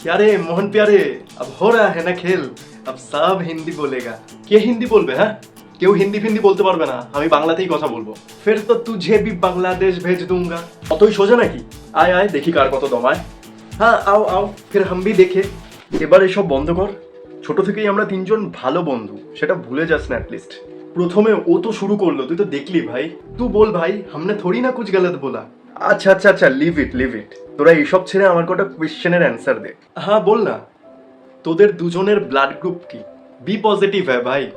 क्या रे मोहन प्यारे अब हो रहा है ना खेल अब सब হিন্দি बोलेगा কে হিন্দি বলবে হ্যাঁ কেউ হিন্দি ফিন্দি বলতে পারবে না আমি বাংলাতেই কথা বলবো ফের তো তুঝে ভি বাংলাদেশ ভেজ दूंगा অতই সোজা নাকি আয় আয় দেখি কার কত দমায় হ্যাঁ আও আও ফির হাম ভি দেখে এবার এসব বন্ধ কর ছোট থেকেই আমরা তিনজন ভালো বন্ধু সেটা ভুলে যাস না অ্যাটলিস্ট প্রথমে ও তো শুরু করলো তুই তো দেখলি ভাই তুই বল ভাই হামনে থোড়ি না কুছ গলত বলা আচ্ছা আচ্ছা আচ্ছা লিভ ইট লিভ ইট তোরা এইসব ছেড়ে আমার কটা কোয়েশ্চেনের অ্যান্সার দে। হ্যাঁ বল না। তোদের দুজনের ব্লাড গ্রুপ কি? বি পজিটিভ হ্যাঁ ভাই।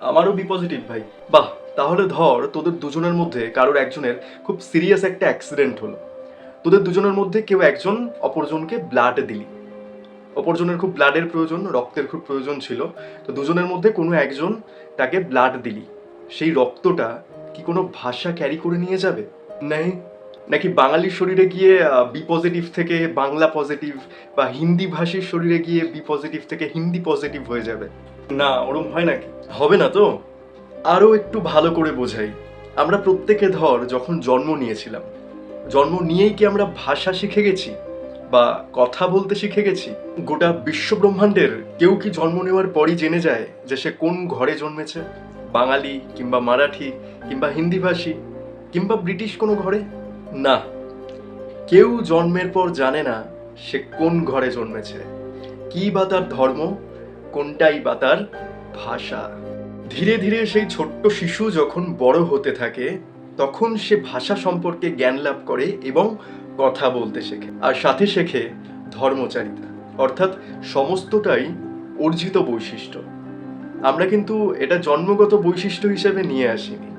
আমারও বি পজিটিভ ভাই। বাহ, তাহলে ধর তোদের দুজনের মধ্যে কারোর একজনের খুব সিরিয়াস একটা অ্যাক্সিডেন্ট হলো। তোদের দুজনের মধ্যে কেউ একজন অপরজনকে ব্লাড দিলি। অপরজনের খুব ব্লাডের প্রয়োজন, রক্তের খুব প্রয়োজন ছিল। তো দুজনের মধ্যে কোনো একজন তাকে ব্লাড দিলি। সেই রক্তটা কি কোনো ভাষা ক্যারি করে নিয়ে যাবে? নেই। নাকি বাঙালির শরীরে গিয়ে বি পজিটিভ থেকে বাংলা পজিটিভ বা হিন্দি ভাষীর শরীরে গিয়ে বি পজিটিভ থেকে হিন্দি পজিটিভ হয়ে যাবে? না, ওরম হয় নাকি? হবে না তো? আরও একটু ভালো করে বোঝাই। আমরা প্রত্যেকে ধর যখন জন্ম নিয়েছিলাম, জন্ম নিয়েই কি আমরা ভাষা শিখে গেছি? বা কথা বলতে শিখে গেছি? গোটা বিশ্ব ব্রহ্মাণ্ডের কেউ কি জন্ম নেওয়ার পরই জেনে যায় যে সে কোন ঘরে জন্মেছে? বাঙালি কিংবা মারাঠি কিংবা হিন্দিভাষী কিংবা ব্রিটিশ কোনো ঘরে? না, কেউ জন্মের পর জানে না সে কোন ঘরে জন্মেছে, কি বা তার ধর্ম, কোনটাই বা তার ভাষা। ধীরে ধীরে সেই ছোট্ট শিশু যখন বড় হতে থাকে, তখন সে ভাষা সম্পর্কে জ্ঞান লাভ করে এবং কথা বলতে শেখে, আর সাথে শেখে ধর্মচারিতা, অর্থাৎ সমস্তটাই অর্জিত বৈশিষ্ট্য। আমরা কিন্তু এটা জন্মগত বৈশিষ্ট্য হিসেবে নিয়ে আসিনি।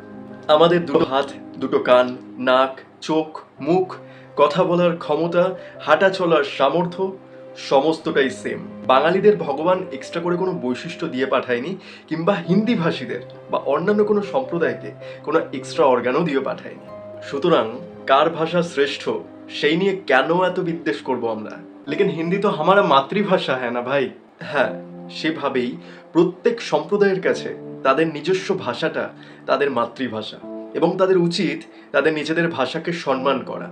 আমাদের দুটো হাত, দুটো কান, নাক চোখ, মুখ, কথা বলার ক্ষমতা, হাঁটা চলার সামর্থ্য, সমস্তটাই সেম বাঙালিদের ভগবান এক্সট্রা করে কোনো বৈশিষ্ট্য দিয়ে পাঠায়নি, কিংবা হিন্দি ভাষীদের বা অন্যান্য কোনো সম্প্রদায়কে কোনো এক্সট্রা অর্গানও দিয়ে পাঠায়নি। সুতরাং, কার ভাষা শ্রেষ্ঠ, সেই নিয়ে কেন এত বিদ্বেষ করব আমরা? লেকিন হিন্দি তো হামারা মাতৃভাষা হ্যাঁ না ভাই? হ্যাঁ সেভাবেই প্রত্যেক সম্প্রদায়ের কাছে তাদের নিজস্ব ভাষাটা তাদের মাতৃভাষা। এবং তাদের উচিত তাদের নিজেদের ভাষাকে সম্মান করা।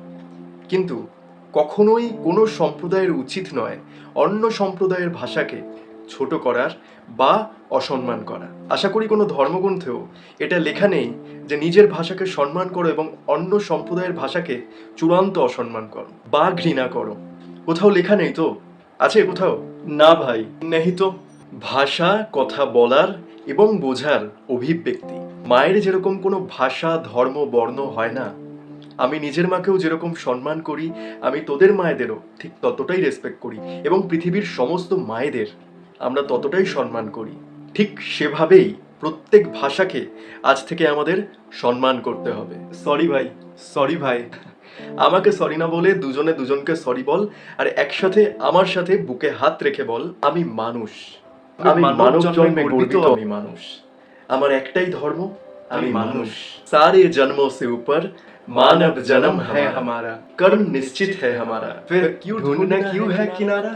কিন্তু কখনোই কোনো সম্প্রদায়ের উচিত নয় অন্য সম্প্রদায়ের ভাষাকে ছোট করার বা অসম্মান করা। আশা করি কোনো ধর্মগ্রন্থেও এটা লেখা নেই যে নিজের ভাষাকে সম্মান করো এবং অন্য সম্প্রদায়ের ভাষাকে চূড়ান্ত অসম্মান করো বা ঘৃণা করো। কোথাও লেখা নেই তো? আছে কোথাও? না ভাই, নেই তো। ভাষা, কথা বলার এবং বোঝার অভিব্যক্তি। মায়ের যেরকম কোনো ভাষা, ধর্ম, বর্ণ হয় না, আমি নিজের মাকেও যেরকম সম্মান করি, আমি তোদের মায়েদেরও ঠিক ততটাই রেসপেক্ট করি এবং পৃথিবীর সমস্ত মায়েদের আমরা ততটাই সম্মান করি। ঠিক সেভাবেই প্রত্যেক ভাষাকে আজ থেকে আমাদের সম্মান করতে হবে। সরি ভাই সরি ভাই। আমাকে সরি না বলে দুজনে দুজনকে সরি বল, আর একসাথে আমার সাথে বুকে হাত রেখে বল, আমি মানুষ। আমি মানব জন্মে গর্বিত আমি মানুষ আমার একটাই ধর্ম আমি মানুষ सारे जन्मों से ऊपर मानव जन्म है हमारा कर्म निश्चित है हमारा फिर क्यों ढूंढना क्यों है किनारा